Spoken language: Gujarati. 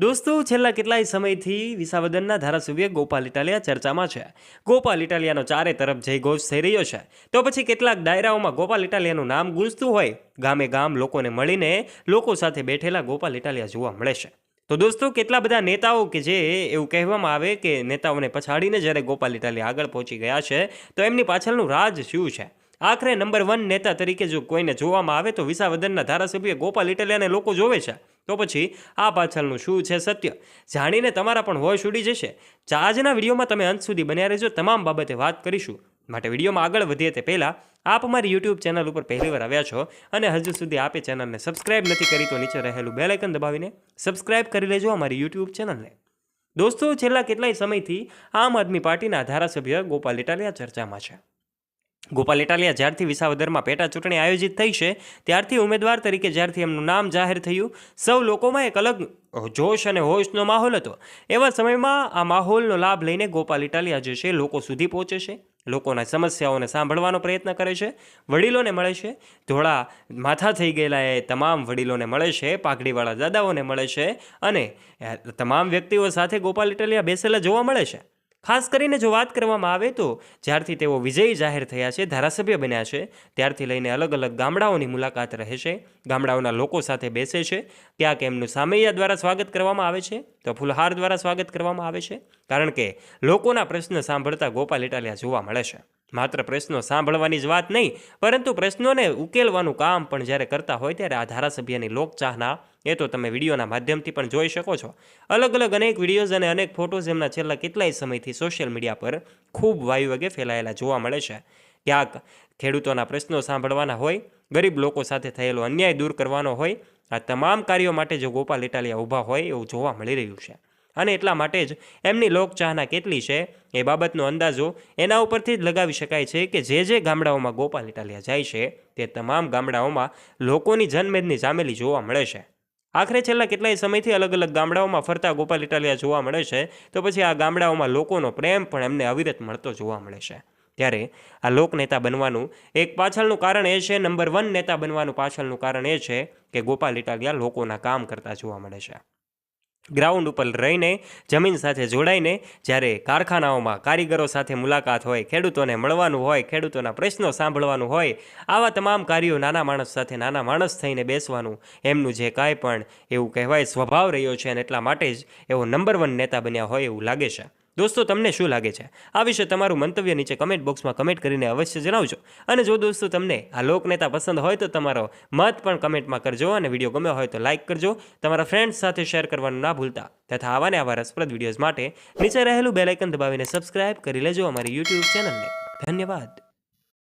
દોસ્તો, છેલ્લા કેટલાય સમયથી વિસાવદનના ધારાસભ્ય ગોપાલ ઇટાલિયા ચર્ચામાં છે. ગોપાલ ઇટાલિયાનો ચારે તરફ જયઘોષ થઈ રહ્યો છે. તો પછી કેટલાક ડાયરાઓમાં ગોપાલ ઇટાલિયાનું નામ ગુંજતું હોય, ગામે ગામ લોકોને મળીને લોકો સાથે બેઠેલા ગોપાલ ઇટાલિયા જોવા મળે છે. તો દોસ્તો, કેટલા બધા નેતાઓ કે જે એવું કહેવામાં આવે કે નેતાઓને પછાડીને જ્યારે ગોપાલ ઇટાલિયા આગળ પહોંચી ગયા છે, તો એમની પાછળનું રાજ શું છે? આખરે નંબર વન નેતા તરીકે જો કોઈને જોવામાં આવે તો વિસાવદનના ધારાસભ્ય ગોપાલ ઇટાલિયાને લોકો જોવે છે. તો પછી આ પાછળનું શું છે સત્ય? જાણીને તમારા પણ હોશ ઉડી જશે. આજના વિડીયોમાં તમે અંત સુધી બન્યા રહેજો. તમામ બાબતે વાત કરીશું. માટે વિડીયોમાં આગળ વધીએ તે પહેલાં આપ અમારી યુટ્યુબ ચેનલ ઉપર પહેલીવાર આવ્યા છો અને હજુ સુધી આપે ચેનલને સબસ્ક્રાઇબ નથી કરી તો નીચે રહેલું બેલાઇકન દબાવીને સબસ્ક્રાઇબ કરી લેજો અમારી યુટ્યુબ ચેનલને. દોસ્તો, છેલ્લા કેટલાય સમયથી આમ આદમી પાર્ટીના ધારાસભ્ય ગોપાલ ઇટાલિયા ચર્ચામાં છે. ગોપાલ ઇટાલિયા જ્યારથી વિસાવદરમાં પેટા ચૂંટણી આયોજિત થઈ છે, ત્યારથી ઉમેદવાર તરીકે જ્યારથી એમનું નામ જાહેર થયું, સૌ લોકોમાં એક અલગ જોશ અને હોશનો માહોલ હતો. એવા સમયમાં આ માહોલનો લાભ લઈને ગોપાલ ઇટાલિયા જે છે, લોકો સુધી પહોંચે છે, લોકોના સમસ્યાઓને સાંભળવાનો પ્રયત્ન કરે છે, વડીલોને મળે છે, ધોળા માથા થઈ ગયેલા એ તમામ વડીલોને મળે છે, પાઘડીવાળા દાદાઓને મળે છે અને તમામ વ્યક્તિઓ સાથે ગોપાલ ઇટાલિયા બેસેલા જોવા મળે છે. ખાસ કરીને જો વાત કરવામાં આવે તો જ્યારથી તેઓ વિજયી જાહેર થયા છે, ધારાસભ્ય બન્યા છે, ત્યારથી લઈને અલગ અલગ ગામડાઓની મુલાકાત રહે છે. ગામડાઓના લોકો સાથે બેસે છે. ક્યાંક એમનું સામૈયા દ્વારા સ્વાગત કરવામાં આવે છે, તો ફુલહાર દ્વારા સ્વાગત કરવામાં આવે છે. કારણ કે લોકોના પ્રશ્ન સાંભળતા ગોપાલ ઇટાલિયા જોવા મળે છે. માત્ર પ્રશ્નો સાંભળવાની જ વાત નહીં, પરંતુ પ્રશ્નોને ઉકેલવાનું કામ પણ જ્યારે કરતા હોય ત્યારે આ ધારાસભ્યની લોકચાહના, એ તો તમે વિડીયોના માધ્યમથી પણ જોઈ શકો છો. અલગ અલગ અનેક વિડીયોઝ અને અનેક ફોટોઝ એમના છેલ્લા કેટલાય સમયથી સોશિયલ મીડિયા પર ખૂબ વાયુવેગે ફેલાયેલા જોવા મળે છે. ક્યાંક ખેડૂતોના પ્રશ્નો સાંભળવાના હોય, ગરીબ લોકો સાથે થયેલો અન્યાય દૂર કરવાનો હોય, આ તમામ કાર્યો માટે જો ગોપાલ ઇટાલિયા ઊભા હોય એવું જોવા મળી રહ્યું છે. અને એટલા માટે જ એમની લોકચાહના કેટલી છે એ બાબતનો અંદાજો એના ઉપરથી જ લગાવી શકાય છે કે જે જે ગામડાઓમાં ગોપાલ ઇટાલિયા જાય છે તે તમામ ગામડાઓમાં લોકોની જનમેદની જામેલી જોવા મળે છે. આખરે છેલ્લા કેટલાય સમયથી અલગ અલગ ગામડાઓમાં ફરતા ગોપાલ ઇટાલિયા જોવા મળે છે તો પછી આ ગામડાઓમાં લોકોનો પ્રેમ પણ એમને અવિરત મળતો જોવા મળે છે. ત્યારે આ લોકનેતા બનવાનું એક પાછળનું કારણ એ છે, નંબર વન નેતા બનવાનું પાછળનું કારણ એ છે કે ગોપાલ ઇટાલિયા લોકોના કામ કરતા જોવા મળે છે. ગ્રાઉન્ડ ઉપર રહીને, જમીન સાથે જોડાઈને, જ્યારે કારખાનાઓમાં કારીગરો સાથે મુલાકાત હોય, ખેડૂતોને મળવાનું હોય, ખેડૂતોના પ્રશ્નો સાંભળવાનું હોય, આવા તમામ કાર્યો નાના માણસ સાથે નાના માણસ થઈને બેસવાનું, એમનું જે કાંઈ પણ એવું કહેવાય સ્વભાવ રહ્યો છે અને એટલા માટે જ એવો નંબર વન નેતા બન્યા હોય એવું લાગે છે. દોસ્તો, તમને શું લાગે છે? આ વિશે તમારું મંતવ્ય નીચે કમેન્ટ બોક્સમાં કમેન્ટ કરીને અવશ્ય જણાવજો. અને જો દોસ્તો, તમને આ લોકનેતા પસંદ હોય તો તમારો મત પણ કમેન્ટમાં કરજો અને વીડિયો ગમ્યો હોય તો લાઇક કરજો. તમારા ફ્રેન્ડ્સ સાથે શેર કરવાનું ના ભૂલતા તથા આવાને આવા રસપ્રદ વિડીયોઝ માટે નીચે રહેલું બેલાઇકન દબાવીને સબસ્ક્રાઇબ કરી લેજો અમારી યુટ્યુબ ચેનલને ધન્યવાદ.